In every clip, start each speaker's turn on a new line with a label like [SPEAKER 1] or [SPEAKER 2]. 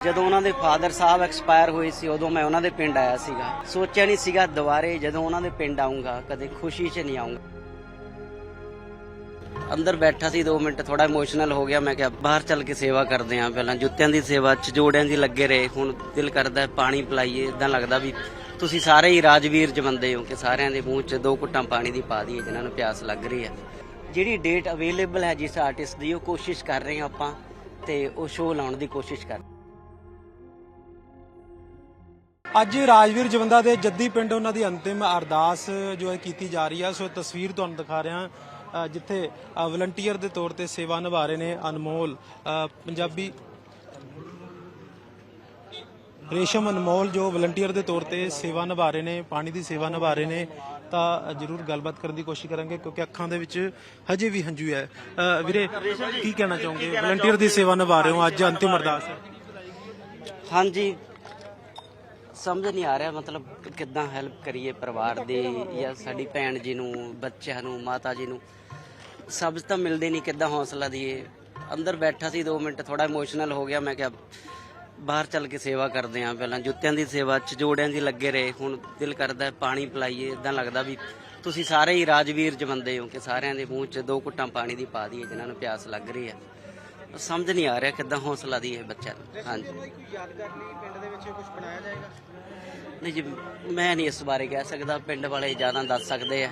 [SPEAKER 1] ਜਦੋਂ ਉਹਨਾਂ ਦੇ ਫਾਦਰ ਸਾਹਿਬ ਐਕਸਪਾਇਰ ਹੋਏ ਸੀ, ਉਦੋਂ ਮੈਂ ਉਹਨਾਂ ਦੇ ਪਿੰਡ ਆਇਆ ਸੀਗਾ। ਸੋਚਿਆ ਨਹੀਂ ਸੀਗਾ ਦੁਬਾਰੇ ਜਦੋਂ ਉਹਨਾਂ ਦੇ ਪਿੰਡ ਆਉਂਗਾ ਕਦੇ ਖੁਸ਼ੀ 'ਚ ਨਹੀਂ ਆਉਂਗਾ ਅੰਦਰ ਬੈਠਾ ਸੀ 2 ਮਿੰਟ ਥੋੜਾ ਇਮੋਸ਼ਨਲ ਹੋ ਗਿਆ, ਮੈਂ ਕਿਹਾ, ਬਾਹਰ ਚੱਲ ਕੇ ਸੇਵਾ ਕਰਦੇ ਆਂ ਪਹਿਲਾਂ। ਜੁੱਤਿਆਂ ਦੀ ਸੇਵਾ ਚ ਜੋੜਿਆਂ ਦੀ ਲੱਗੇ ਰਹੇ, ਹੁਣ ਦਿਲ ਕਰਦਾ ਪਾਣੀ ਪਿਲਾਈਏ ਇਦਾਂ ਲੱਗਦਾ ਵੀ ਤੁਸੀਂ ਸਾਰੇ ਹੀ ਰਾਜਵੀਰ ਜਮੰਦੇ ਹੋ ਕਿ ਸਾਰਿਆਂ ਦੇ ਮੂੰਹ 'ਚ ਦੋ ਘੁੱਟਾਂ ਪਾਣੀ ਦੀ ਪਾ ਦਈਏ, ਜਿਨ੍ਹਾਂ ਨੂੰ ਪਿਆਸ ਲੱਗ ਰਹੀ ਹੈ। ਜਿਹੜੀ ਡੇਟ ਅਵੇਲੇਬਲ ਹੈ ਜਿਸ ਆਰਟਿਸਟ ਦੀ, ਉਹ ਕੋਸ਼ਿਸ਼ ਕਰ ਰਹੇ ਹਾਂ ਆਪਾਂ ਤੇ ਉਹ ਸ਼ੋਅ ਲਾਉਣ ਦੀ ਕੋਸ਼ਿਸ਼ ਕਰ
[SPEAKER 2] ਅੱਜ ਰਾਜਵੀਰ ਜਵੰਦਾ ਦੇ ਜੱਦੀ ਪਿੰਡ ਉਹਨਾਂ ਦੀ ਅੰਤਿਮ ਅਰਦਾਸ ਜੋ ਹੈ ਕੀਤੀ ਜਾ ਰਹੀ ਹੈ। ਸੋ ਤਸਵੀਰ ਤੁਹਾਨੂੰ ਦਿਖਾ ਰਿਹਾ ਅ, ਜਿੱਥੇ ਵਲੰਟੀਅਰ ਦੇ ਤੌਰ ਤੇ ਸੇਵਾ ਨਿਭਾ ਰਹੇ ਨੇ ਅਨਮੋਲ ਪੰਜਾਬੀ ਰੇਸ਼ਮ ਅਨਮੋਲ ਜੋ ਵਲੰਟੀਅਰ ਦੇ ਤੌਰ ਤੇ ਸੇਵਾ ਨਿਭਾ ਰਹੇ ਨੇ ਪਾਣੀ ਦੀ ਸੇਵਾ ਨਿਭਾ ਰਹੇ ਨੇ ਤਾਂ ਜਰੂਰ ਗੱਲਬਾਤ ਕਰਨ ਦੀ ਕੋਸ਼ਿਸ਼ ਕਰਾਂਗੇ ਕਿਉਂਕਿ ਅੱਖਾਂ ਦੇ ਵਿੱਚ ਹਜੇ ਵੀ ਹੰਝੂ ਹੈ। ਵੀਰੇ ਕੀ ਕਹਿਣਾ ਚਾਹੋਗੇ? ਵਲੰਟੀਅਰ ਦੀ ਸੇਵਾ ਨਿਭਾ ਰਹੇ ਹੋ ਅੱਜ ਅੰਤਿਮ ਅਰਦਾਸ।
[SPEAKER 1] ਹਾਂਜੀ ਸਮਝ ਨਹੀਂ ਆ ਰਿਹਾ ਮਤਲਬ ਕਿੱਦਾਂ ਹੈਲਪ ਕਰੀਏ ਪਰਿਵਾਰ ਦੀ ਜਾਂ ਸਾਡੀ ਭੈਣ ਜੀ ਨੂੰ, ਬੱਚਿਆਂ ਨੂੰ, ਮਾਤਾ ਜੀ ਨੂੰ। ਸਬਜ਼ ਤਾਂ ਮਿਲਦੇ ਨਹੀਂ ਕਿੱਦਾਂ ਹੌਸਲਾ ਦਈਏ। ਅੰਦਰ ਬੈਠਾ ਸੀ 2 ਮਿੰਟ ਥੋੜਾ ਇਮੋਸ਼ਨਲ ਹੋ ਗਿਆ, ਮੈਂ ਕਿਹਾ ਬਾਹਰ ਚੱਲ ਕੇ ਸੇਵਾ ਕਰਦੇ ਆਂ ਪਹਿਲਾਂ। ਜੁੱਤਿਆਂ ਦੀ ਸੇਵਾ ਚ, ਜੋੜਿਆਂ ਦੀ ਲੱਗੇ ਰਹੇ। ਹੁਣ ਦਿਲ ਕਰਦਾ ਪਾਣੀ ਪਿਲਾਈਏ। ਇਦਾਂ ਲੱਗਦਾ ਵੀ ਤੁਸੀਂ ਸਾਰੇ ਹੀ ਰਾਜਵੀਰ ਜ ਬੰਦੇ ਹੋ ਕਿ ਸਾਰਿਆਂ ਦੇ ਮੂੰਹ 'ਚ ਦੋ ਘੁੱਟਾਂ ਪਾਣੀ ਦੀ ਪਾ ਦਈਏ, ਜਿਨ੍ਹਾਂ ਨੂੰ ਪਿਆਸ ਲੱਗ ਰਹੀ ਹੈ। ਸਮਝ ਨਹੀਂ ਆ ਰਿਹਾ ਕਿੱਦਾਂ ਹੌਸਲਾ ਦਈਏ ਬੱਚਿਆਂ ਨੂੰ। ਹਾਂਜੀ। ਨਹੀਂ ਜੀ ਮੈਂ ਨਹੀਂ ਇਸ ਬਾਰੇ ਕਹਿ ਸਕਦਾ ਪਿੰਡ ਵਾਲੇ ਜ਼ਿਆਦਾ ਦੱਸ ਸਕਦੇ ਆ।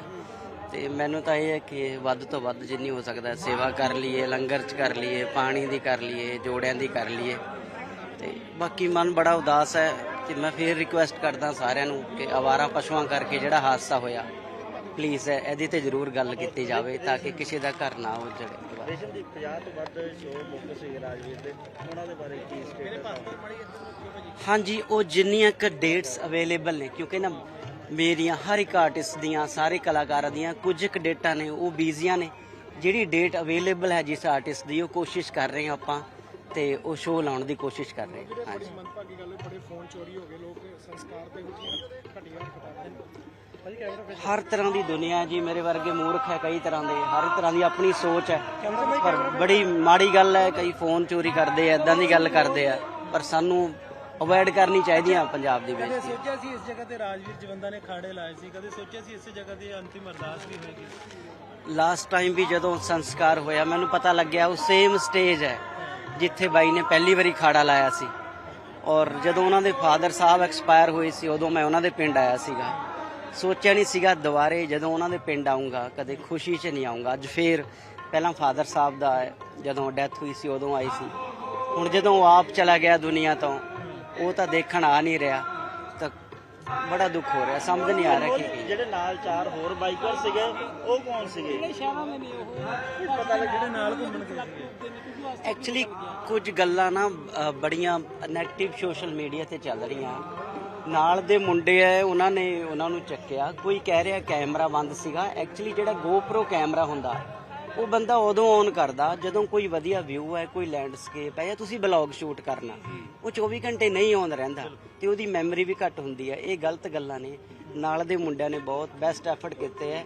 [SPEAKER 1] ਤੇ ਮੈਨੂੰ ਤਾਂ ਇਹ ਹੈ ਕਿ ਵੱਧ ਤੋਂ ਵੱਧ ਜਿੰਨੀ ਹੋ ਸਕਦਾ ਹੈ ਸੇਵਾ ਕਰ ਲਈਏ ਲੰਗਰ ਚ ਕਰ ਲਈਏ ਪਾਣੀ ਦੀ ਕਰ ਲਈਏ ਜੋੜਿਆਂ ਦੀ ਕਰ ਲਈਏ। ਤੇ ਬਾਕੀ ਮਨ ਬੜਾ ਉਦਾਸ ਹੈ ਤੇ ਮੈਂ ਫੇਰ ਰਿਕੁਐਸਟ ਕਰਦਾ ਸਾਰਿਆਂ ਨੂੰ ਕਿ ਆਵਾਰਾ ਪਸ਼ੂਆਂ ਕਰਕੇ ਜਿਹੜਾ ਹਾਦਸਾ ਹੋਇਆ ਪਲੀਜ਼ ਇਹਦੀ ਤੇ ਜ਼ਰੂਰ ਗੱਲ ਕੀਤੀ ਜਾਵੇ ਤਾਂ ਕਿ ਕਿਸੇ ਦਾ ਘਰ ਨਾ ਹੋ ਜੜੇ
[SPEAKER 3] ਰੇਸ਼ਮ ਦੀ 50 ਤੋਂ ਵੱਧ ਸ਼ੋਅ ਮੁੱਕ ਸੀ ਰਾਜਵੀਰ ਦੇ। ਉਹਨਾਂ ਦੇ ਬਾਰੇ ਕੀ ਸਟੇਟਸ
[SPEAKER 1] ਹਾਂਜੀ ਉਹ ਜਿੰਨੀਆਂ ਕ ਡੇਟਸ ਅਵੇਲੇਬਲ ਨੇ ਕਿਉਂਕਿ ਨਾ ਮੇਰੀਆਂ ਹਰ ਇੱਕ ਆਰਟਿਸਟ ਦੀਆਂ ਸਾਰੇ ਕਲਾਕਾਰਾਂ ਦੀਆਂ ਕੁਝ ਕੁ ਡੇਟਾਂ ਨੇ ਉਹ ਬੀਜ਼ੀਆਂ ਨੇ। ਜਿਹੜੀ ਡੇਟ ਅਵੇਲੇਬਲ ਹੈ ਜਿਸ ਆਰਟਿਸਟ ਦੀ ਉਹ ਕੋਸ਼ਿਸ਼ ਕਰ ਰਹੇ ਹਾਂ ਆਪਾਂ ਤੇ ਉਹ ਸ਼ੋਅ ਲਾਉਣ ਦੀ ਕੋਸ਼ਿਸ਼ ਕਰ ਰਹੇ ਹਾਂ ਹਾਂਜੀ।
[SPEAKER 2] ਮੰਦਭਾਗੀ ਗੱਲ ਬੜੇ ਫੋਨ ਚੋਰੀ ਹੋ ਗਏ ਲੋਕ ਸੰਸਕਾਰ ਤੇ ਘਟੀਆਂ ਖਟਾਉਂਦੇ ਨੇ
[SPEAKER 1] ਹਰ ਤਰ੍ਹਾਂ ਦੀ ਦੁਨੀਆ ਜੀ ਮੇਰੇ ਵਰਗੇ ਮੂਰਖ ਹੈ ਕਈ ਤਰ੍ਹਾਂ ਦੇ ਹਰ ਤਰ੍ਹਾਂ ਦੀ ਆਪਣੀ ਸੋਚ ਹੈ। ਪਰ ਬੜੀ ਮਾੜੀ ਗੱਲ ਹੈ ਕਈ ਫੋਨ ਚੋਰੀ ਕਰਦੇ ਆ ਇਦਾਂ ਦੀ ਗੱਲ ਕਰਦੇ ਆ ਪਰ ਸਾਨੂੰ ਅਵੋਇਡ ਕਰਨੀ ਚਾਹੀਦੀ ਆ ਪੰਜਾਬ ਦੀ
[SPEAKER 2] ਕਦੇ
[SPEAKER 1] ਬੇਇੱਜ਼ਤੀ
[SPEAKER 2] ਸੋਚਿਆ ਸੀ ਇਸ ਜਗ੍ਹਾ ਤੇ ਰਾਜਵੀਰ ਜਵੰਦਾ ਨੇ ਖਾੜੇ ਲਾਏ ਸੀ ਕਦੇ ਸੋਚਿਆ ਸੀ ਇਸੇ ਜਗ੍ਹਾ ਤੇ ਅੰਤਿਮ ਅਰਦਾਸ ਵੀ ਹੋਏਗੀ?
[SPEAKER 1] ਲਾਸਟ ਟਾਈਮ ਵੀ ਜਦੋਂ ਸੰਸਕਾਰ ਹੋਇਆ ਮੈਨੂੰ ਪਤਾ ਲੱਗਿਆ ਉਹ ਸੇਮ ਸਟੇਜ ਹੈ। ਜਿੱਥੇ ਬਾਈ ਨੇ ਪਹਿਲੀ ਵਾਰੀ ਖਾੜਾ ਲਾਇਆ ਸੀ। ਔਰ ਜਦੋਂ ਉਹਨਾਂ ਦੇ ਫਾਦਰ ਸਾਹਿਬ ਐਕਸਪਾਇਰ ਹੋਏ ਸੀ, ਉਦੋਂ ਮੈਂ ਉਹਨਾਂ ਦੇ ਪਿੰਡ ਆਇਆ ਸੀਗਾ। ਸੋਚਿਆ ਨਹੀਂ ਸੀਗਾ ਦੁਬਾਰੇ ਜਦੋਂ ਉਹਨਾਂ ਦੇ ਪਿੰਡ ਆਉਂਗਾ ਕਦੇ ਖੁਸ਼ੀ 'ਚ ਨਹੀਂ ਆਉਂਗਾ ਅੱਜ ਫੇਰ ਪਹਿਲਾਂ ਫਾਦਰ ਸਾਹਿਬ ਦਾ ਜਦੋਂ ਡੈਥ ਹੋਈ ਸੀ, ਉਦੋਂ ਆਈ ਸੀ। ਹੁਣ ਜਦੋਂ ਆਪ ਚਲਾ ਗਿਆ ਦੁਨੀਆ ਤੋਂ, ਉਹ ਤਾਂ ਦੇਖਣ ਆ ਨਹੀਂ ਰਿਹਾ। ਬੜਾ ਦੁੱਖ ਹੋ ਰਿਹਾ ਸਮਝ ਨਹੀਂ ਆ ਰਿਹਾ ਕੀ
[SPEAKER 3] ਜਿਹੜੇ ਨਾਲ ਚਾਰ ਹੋਰ ਬਾਈਕਰ ਸੀਗੇ ਉਹ ਕੌਣ ਸੀਗੇ?
[SPEAKER 2] ਪਤਾ ਲੱਗ ਜਿਹੜੇ ਨਾਲ ਘੁੰਮਣ ਗਏ
[SPEAKER 1] ਐਕਚੁਅਲੀ ਕੁਝ ਗੱਲਾਂ ਨਾ ਅ, ਬੜੀਆਂ ਨੈਗੇਟਿਵ ਸੋਸ਼ਲ ਮੀਡੀਆ ਤੇ ਚੱਲ ਰਹੀਆਂ। ਨਾਲ ਦੇ ਮੁੰਡੇ ਆ ਉਹਨਾਂ ਨੇ ਉਹਨਾਂ ਨੂੰ ਚੱਕਿਆ। ਕੋਈ ਕਹਿ ਰਿਹਾ ਕੈਮਰਾ ਬੰਦ ਸੀਗਾ। ਐਕਚੁਅਲੀ ਜਿਹੜਾ GoPro ਕੈਮਰਾ ਹੁੰਦਾ ਉਹ ਬੰਦਾ ਉਦੋਂ ਔਨ ਕਰਦਾ, ਜਦੋਂ ਕੋਈ ਵਧੀਆ ਵਿਊ ਹੈ, ਕੋਈ ਲੈਂਡਸਕੇਪ ਹੈ ਜਾਂ ਤੁਸੀਂ ਬਲੌਗ ਸ਼ੂਟ ਕਰਨਾ, ਉਹ 24 ਘੰਟੇ ਨਹੀਂ ਔਨ ਰਹਿੰਦਾ ਤੇ ਉਹਦੀ ਮੈਮਰੀ ਵੀ ਘੱਟ ਹੁੰਦੀ ਹੈ। ਇਹ ਗਲਤ ਗੱਲਾਂ ਨੇ। ਨਾਲ ਦੇ ਮੁੰਡਿਆਂ ਨੇ ਬਹੁਤ ਬੈਸਟ ਐਫਰਟ ਕੀਤੇ ਹੈ।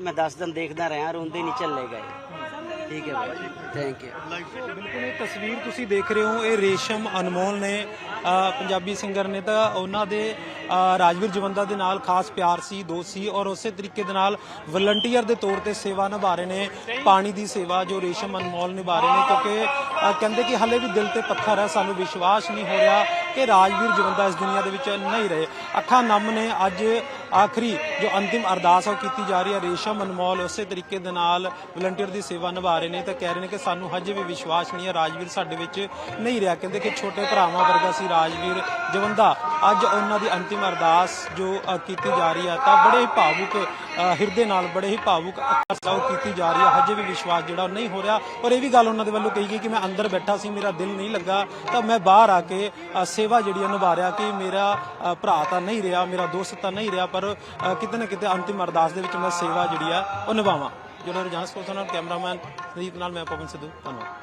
[SPEAKER 1] ਮੈਂ 10 ਦਿਨ ਦੇਖਦਾ ਰਿਹਾ, ਰੋਂਦੇ ਨਹੀਂ ਚੱਲੇ ਗਏ। ਠੀਕ ਹੈ ਬਾਈ ਥੈਂਕ ਯੂ
[SPEAKER 2] ਬਿਲਕੁਲ, ਇਹ ਤਸਵੀਰ ਤੁਸੀਂ ਦੇਖ ਰਹੇ ਹੋ, ਇਹ ਰੇਸ਼ਮ ਅਨਮੋਲ ਨੇ ਪੰਜਾਬੀ ਸਿੰਗਰ ਨੇ ਤਾਂ ਉਹਨਾਂ ਦੇ ਰਾਜਵੀਰ ਜਵੰਦਾ ਦੇ ਨਾਲ ਖਾਸ ਪਿਆਰ ਸੀ, ਦੋਸਤ ਸੀ ਔਰ ਉਸੇ ਤਰੀਕੇ ਦੇ ਨਾਲ ਵਲੰਟੀਅਰ ਦੇ ਤੌਰ ਤੇ ਸੇਵਾ ਨਿਭਾ ਰਹੇ ਨੇ, ਪਾਣੀ ਦੀ ਸੇਵਾ ਜੋ ਰੇਸ਼ਮ ਅਨਮੋਲ ਨਿਭਾ ਰਹੇ ਨੇ ਕਿਉਂਕਿ ਕਹਿੰਦੇ ਕਿ ਹਲੇ ਵੀ ਦਿਲ ਤੇ ਪੱਥਰ ਹੈ, ਸਾਨੂੰ ਵਿਸ਼ਵਾਸ ਨਹੀਂ ਹੋ ਰਿਹਾ ਕਿ ਰਾਜਵੀਰ ਜਵੰਦਾ ਇਸ ਦੁਨੀਆ ਦੇ ਵਿੱਚ ਨਹੀਂ ਰਹੇ। ਅੱਖਾਂ ਨਮ ਨੇ ਅੱਜ ਆਖਰੀ ਜੋ ਅੰਤਿਮ ਅਰਦਾਸ ਉਹ ਕੀਤੀ ਜਾ ਰਹੀ ਹੈ ਰੇਸ਼ਮ ਅਨਮੋਲ ਉਸੇ ਤਰੀਕੇ ਦੇ ਨਾਲ ਵਲੰਟੀਅਰ ਦੀ ਸੇਵਾ ਨਿਭਾ ਰਹੇ ਨੇ ਤਾਂ ਕਹਿ ਰਹੇ ਨੇ ਕਿ ਸਾਨੂੰ ਹਜੇ ਵੀ ਵਿਸ਼ਵਾਸ ਨਹੀਂ ਹੈ ਰਾਜਵੀਰ ਸਾਡੇ ਵਿੱਚ ਨਹੀਂ ਰਿਹਾ। ਕਹਿੰਦੇ ਕਿ ਛੋਟੇ ਭਰਾਵਾਂ ਵਰਗਾ ਸੀ ਰਾਜਵੀਰ ਜਵੰਦਾ। ਅੱਜ ਉਹਨਾਂ ਦੀ ਅੰਤਿਮ ਅਰਦਾਸ ਜੋ ਕੀਤੀ ਜਾ ਰਹੀ ਹੈ ਤਾਂ ਬੜੇ ਭਾਵੁਕ ਹਿਰਦੇ ਨਾਲ ਬੜੇ ਹੀ ਭਾਵੁਕ ਅੱਖਾਂ ਉਹ ਕੀਤੀ ਜਾ ਰਹੀ ਹੈ। ਹਜੇ ਵੀ ਵਿਸ਼ਵਾਸ ਜਿਹੜਾ ਉਹ ਨਹੀਂ ਹੋ ਰਿਹਾ। ਔਰ ਇਹ ਵੀ ਗੱਲ ਉਹਨਾਂ ਦੇ ਵੱਲੋਂ ਕਹੀ ਗਈ ਕਿ ਮੈਂ ਅੰਦਰ ਬੈਠਾ ਸੀ, ਮੇਰਾ ਦਿਲ ਨਹੀਂ ਲੱਗਾ, ਤਾਂ ਮੈਂ ਬਾਹਰ ਆ ਕੇ ਸੇਵਾ ਜਿਹੜੀ ਹੈ ਨਿਭਾ ਰਿਹਾ ਕਿ ਮੇਰਾ ਭਰਾ ਤਾਂ ਨਹੀਂ ਰਿਹਾ, ਮੇਰਾ ਦੋਸਤ ਤਾਂ ਨਹੀਂ ਰਿਹਾ, ਪਰ ਕਿਤੇ ਨਾ ਕਿਤੇ ਅੰਤਿਮ ਅਰਦਾਸ ਦੇ ਵਿੱਚ ਮੈਂ ਸੇਵਾ ਜਿਹੜੀ ਆ ਉਹ ਨਿਭਾਵਾਂ। ਜਿਹੜਾ ਰਜਾਨ ਸਪੋਰਟਸ ਕੈਮਰਾਮੈਨ ਸੰਦੀਪ ਨਾਲ ਮੈਂ ਪਵਨ ਸਿੱਧੂ। ਧੰਨਵਾਦ।